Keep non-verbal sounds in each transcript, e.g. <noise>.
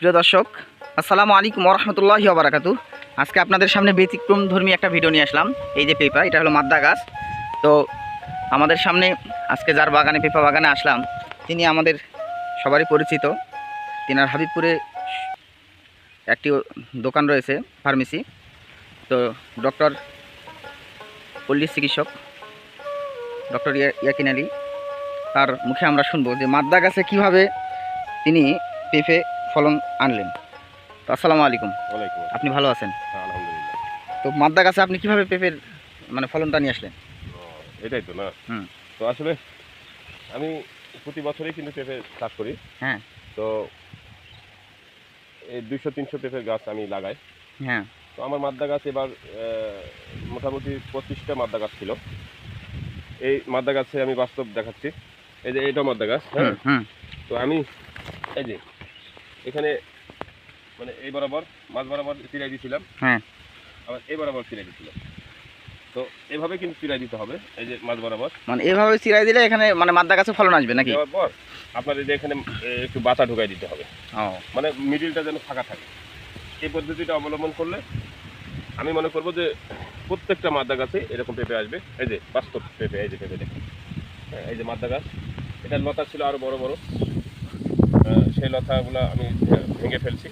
প্রিয় দর্শক, আসসালামু আলাইকুম রহমতুল্লাহি বারাকাতু আজকে আপনাদের সামনে ব্যতিক্রম ধর্মী একটা ভিডিও নিয়ে আসলাম। এই যে পেপা এটা হলো মাদ্দা গাছ। তো আমাদের সামনে আজকে যার বাগানে পেপা বাগানে আসলাম, তিনি আমাদের সবারই পরিচিত। তিনার হাবিবপুরে একটি দোকান রয়েছে, ফার্মেসি। তো ডক্টর পল্লী চিকিৎসক, ডক্টর ইয়াকিন আলী। তার মুখে আমরা শুনব যে মাদ্দা গাছে কীভাবে তিনি পেঁপে ফলন আনলেন। তো আসসালামু আলাইকুম। ওয়ালাইকুম আপনি ভালো আছেন? হ্যাঁ, আলহামদুলিল্লাহ। তো মাদ্দা গাছে আপনি কীভাবে পেঁপের মানে ফলনটা নিয়ে আসলেন? এটাই তো না? হুম। তো আসলে আমি প্রতি বছরই কিন্তু পেঁপে চাষ করি। হ্যাঁ। তো এই দুইশো তিনশো পেঁপের গাছ আমি লাগাই। হ্যাঁ। তো আমার মাদ্দা গাছ এবার মোটামুটি পঁচিশটা মাদ্দা গাছ ছিল। এই মাদ্দা গাছে আমি বাস্তব দেখাচ্ছি। এই যে এটা মাদ্দা গাছ হ্যাঁ তো আমি এই যে এখানে মানে এই বরাবর মাছ বরাবর চিরাই দিয়েছিলাম হ্যাঁ। আবার এই বরাবর চিরাই দিয়েছিলাম তো এভাবে কিন্তু চিরাই দিতে হবে এই যে মাছ বরাবর। মানে এভাবে চিরাই দিলে এখানে মানে মাদ্দা গাছে ফলন আসবে নাকি? পর আপনার এই যে এখানে একটু বাতা ঢুকাই দিতে হবে। মানে মিডিলটা যেন ফাঁকা থাকে। এই পদ্ধতিটা অবলম্বন করলে আমি মনে করব যে প্রত্যেকটা মাদ্দা গাছে এরকম পেঁপে আসবে। এই যে বাস্তব পেঁপে এই যে পেঁপে দেখুন হ্যাঁ, এই যে মাদ্দা গাছ। এটার লতা ছিল আরও বড় বড়। সেই লতাগুলো আমি ভেঙে ফেলছি।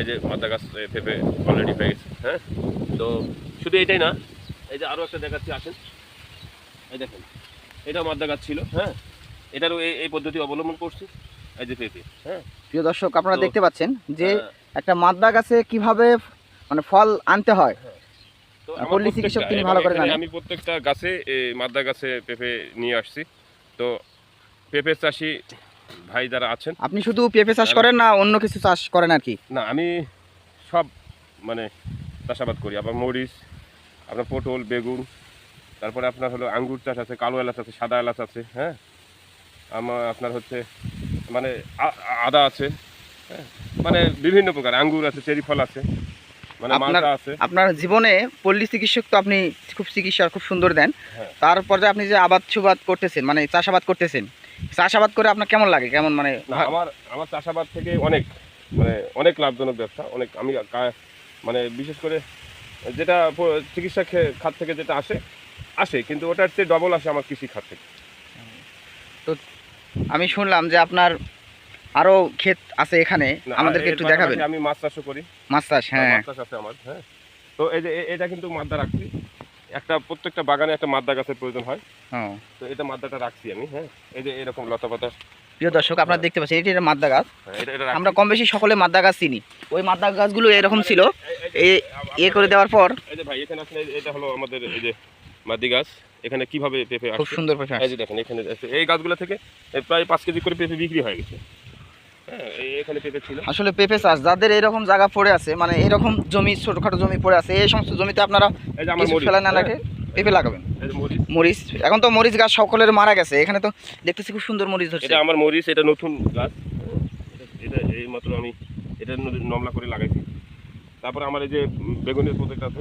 এই যে মাদ্দা গাছ পেঁপে অলরেডি হয়ে গেছে হ্যাঁ? তো শুধু এটাই না এই যে আরও একটা দেখাচ্ছি আসেন। এই দেখেন এটাও মাদ্দা গাছ ছিল হ্যাঁ? এটারও এই এই পদ্ধতি অবলম্বন করছি এই যে পেঁপে হ্যাঁ? প্রিয় দর্শক আপনারা দেখতে পাচ্ছেন যে একটা মাদ্দা গাছে কীভাবে মানে ফল আনতে হয়। পল্লী চিকিৎসক তিনি ভালো করে জানেন। আমি প্রত্যেকটা গাছে এই মাদ্দা গাছে পেঁপে নিয়ে আসছি। তো পেঁপে চাষি ভাই যারা আছেন আপনি শুধু পেঁপে চাষ করেন না অন্য কিছু চাষ করেন আর কি? না আমি সব মানে চাষাবাদ করি। আবার মরিচ আপনার পটল বেগুন তারপরে আপনার হলো আঙ্গুর চাষ আছে কালো এলাচ আছে সাদা এলাচ আছে হ্যাঁ? আমার আপনার হচ্ছে মানে আদা আছে হ্যাঁ? মানে বিভিন্ন প্রকার আঙ্গুর আছে চেরি ফল আছে মানে আপনার- মালটা আছে। আপনার জীবনে পল্লী চিকিৎসক তো আপনি খুব চিকিৎসা খুব সুন্দর দেন। হ্যাঁ। তারপর যে আপনি যে আবাদ সুবাদ করতেছেন মানে চাষাবাদ করতেছেন চাষাবাদ করে আপনার কেমন লাগে? কেমন মানে আমার আমার চাষাবাদ থেকে অনেক মানে অনেক লাভজনক ব্যবসা অনেক আমি মানে বিশেষ করে যেটা চিকিৎসা খাত থেকে যেটা আসে আসে কিন্তু ওটার চেয়ে ডবল আসে আমার কৃষি খাত থেকে। তো আমি শুনলাম যে আপনার আরও ক্ষেত আছে এখানে আমাদেরকে একটু দেখাবেন। আমি মাছ চাষও করি। মাছ চাষ হ্যাঁ মাছ চাষ আছে আমার হ্যাঁ। তো এই যে এটা কিন্তু মাদ্দা রাখছি। একটা প্রত্যেকটা বাগানে একটা মাদ্দা গাছের প্রয়োজন হয়। তো এটা মাদ্দাটা রাখছি আমি হ্যাঁ? এই যে এরকম লতা পাতা। প্রিয় দর্শক আপনারা দেখতে পাচ্ছেন এটি মাদ্দা গাছ। হ্যাঁ। আমরা কম বেশি সকলে মাদ্দা গাছ চিনি। ওই মাদ্দা গাছগুলো এরকম ছিল। এ- করে দেওয়ার পর এই যে ভাই এখানে আসলে এটা হলো আমাদের এই যে মাদ্দি গাছ। এখানে কীভাবে পেঁপে খুব সুন্দর পেঁপে এই যে দেখেন এখানে এই গাছগুলো থেকে প্রায় পাঁচ কেজি করে পেঁপে বিক্রি হয়ে গেছে। আসলে পেঁপে চাষ যাদের এরকম জায়গা পড়ে আছে মানে এরকম জমি ছোটখাটো জমি পড়ে আছে এই সমস্ত জমিতে আপনারা ফেলা না রাখে পেঁপে লাগাবেন। মরিচ। এখন তো মরিচ গাছ সকলের মারা গেছে এখানে তো দেখতেছি খুব সুন্দর মরিচ ধরছে। এটা আমার মরিচ এটা নতুন গাছ। এটা এই মাত্র আমি এটা নমলা করে লাগাইছি। তারপরে আমার এই যে বেগুনের প্রজেক্ট আছে।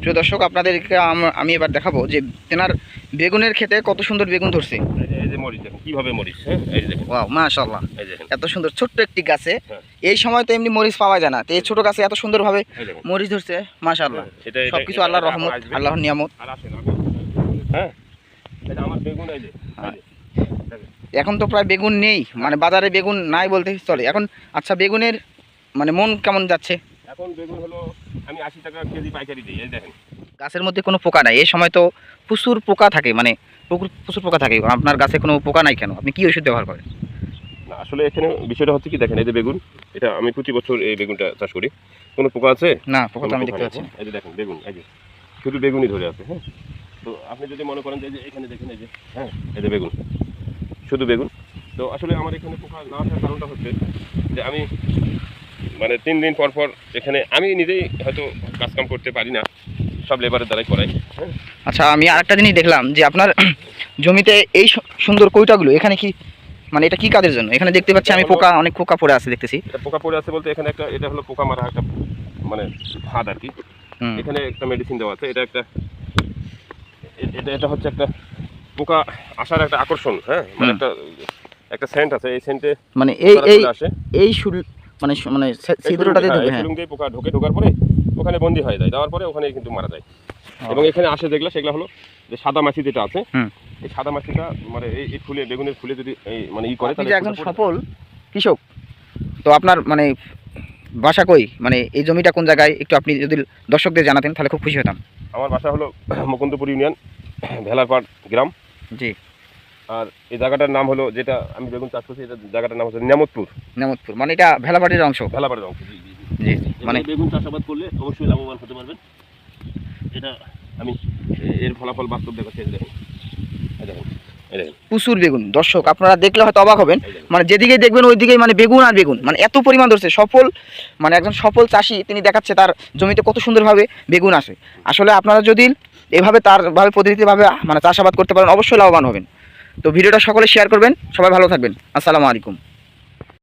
প্রিয় দর্শক আপনাদেরকে আমি এবার দেখাবো যে তেনার বেগুনের খেতে কত সুন্দর বেগুন ধরছে। এই যে- মরিচ দেখেন কীভাবে মরিচ? হ্যাঁ। এই যে দেখেন। ওয়াও মাশাআল্লাহ। এই দেখেন। এত সুন্দর ছোট্ট একটি গাছে। হ্যাঁ। এই সময় তো এমনি মরিচ পাওয়া যায় না। তো এই ছোট গাছে এত সুন্দরভাবে মরিচ ধরছে সবকিছু আল্লাহর রহমত। আল্লাহর নিয়ামত। হ্যাঁ। এটা আমার বেগুন এই যে। এখন তো প্রায় বেগুন নেই। মানে বাজারে বেগুন নাই বলতে চলে। এখন আচ্ছা বেগুনের মানে মন কেমন যাচ্ছে? এখন বেগুন হলো আমি আশি টাকা কেজি পাইকারি দিই এই দেখেন। গাছের মধ্যে কোনো পোকা নাই। এই সময় তো প্রচুর পোকা থাকে মানে প্রচুর পোকা থাকে। আপনার গাছে কোনো পোকা নাই কেন? আপনি কি ওষুধ ব্যবহার করেন? না আসলে এখানে বিষয়টা হচ্ছে কি দেখেন এই যে বেগুন এটা আমি প্রতি বছর এই বেগুনটা চাষ করি। কোনো পোকা আছে? না পোকা তো আমি দেখতে পাচ্ছি? এই যে দেখেন বেগুন এই যে। শুধু বেগুনই ধরে আছে হ্যাঁ? তো আপনি যদি মনে করেন যে যে এখানে দেখেন এই যে হ্যাঁ এই যে বেগুন। শুধু বেগুন। তো আসলে আমার এখানে পোকা না আসার কারণটা হচ্ছে যে আমি মানে তিন দিন পর পর এখানে আমি নিজেই হয়তো কাজকাম করতে পারি না। সব লেবারের দ্বারাই করাই। আচ্ছা আমি আরেকটা জিনিস দেখলাম যে আপনার <clears throat> জমিতে এই সুন্দর কইটাগুলো এখানে কি মানে এটা কি কাজের জন্য? এখানে দেখতে পাচ্ছি আমি পোকা অনেক পোকা পড়ে আছে দেখতেছি। এটা পোকা পড়ে আছে বলতে এখানে একটা এটা হলো পোকা মারা একটা মানে ফাঁদ আর কি। এখানে একটা মেডিসিন দেওয়া আছে এটা একটা এটা এটা হচ্ছে একটা পোকা আসার একটা আকর্ষণ হ্যাঁ? মানে একটা একটা সেন্ট আছে এই সেন্টে মানে এই এই এই মানে মানে ছিদ্রটাতে ঢুকে হ্যাঁ। দিয়ে পোকা ঢোকে ঢোকার পরে ওখানে বন্দি হয়ে যায়। যাওয়ার পরে ওখানে কিন্তু মারা যায়। এবং এখানে আসে যেগুলো সেগুলো হলো যে সাদা মাছি যেটা আছে হুম। এই সাদা মাছিটা মানে এই এই ফুলে বেগুনের ফুলে যদি এই মানে ই করে তাহলে একজন সফল কৃষক তো আপনার মানে বাসা কই? মানে এই জমিটা কোন জায়গায়? একটু আপনি যদি দর্শকদের জানাতেন তাহলে খুব খুশি হতাম। আমার বাসা হলো মুকুন্দপুর ইউনিয়ন ভেলারপাড় গ্রাম। জি। আর এই জায়গাটার নাম হলো যেটা আমি বেগুন চাষ করছি এটা জায়গাটার নাম হচ্ছে নিয়ামতপুর নেমতপুর মানে এটা ভেলাবাড়ির অংশ? ভেলাপাড়ের অংশ জি জি মানে বেগুন চাষাবাদ করলে অবশ্যই লাভবান হতে পারবেন। এটা আমি এর ফলাফল বাস্তব দেখাচ্ছি এই দেখুন। এই দেখুন প্রচুর বেগুন। দর্শক আপনারা দেখলে হয়তো অবাক হবেন। মানে যেদিকে দেখবেন ওইদিকেই মানে বেগুন আর বেগুন। মানে এত পরিমাণ ধরছে সফল মানে একজন সফল চাষি তিনি দেখাচ্ছে তার জমিতে কত সুন্দরভাবে বেগুন আসে। আসলে আপনারা যদি এভাবে তার ভাবে পদ্ধতিভাবে মানে চাষাবাদ করতে পারেন অবশ্যই লাভবান হবেন। তো ভিডিওটা সকলে শেয়ার করবেন। সবাই ভালো থাকবেন। আসসালামু আলাইকুম।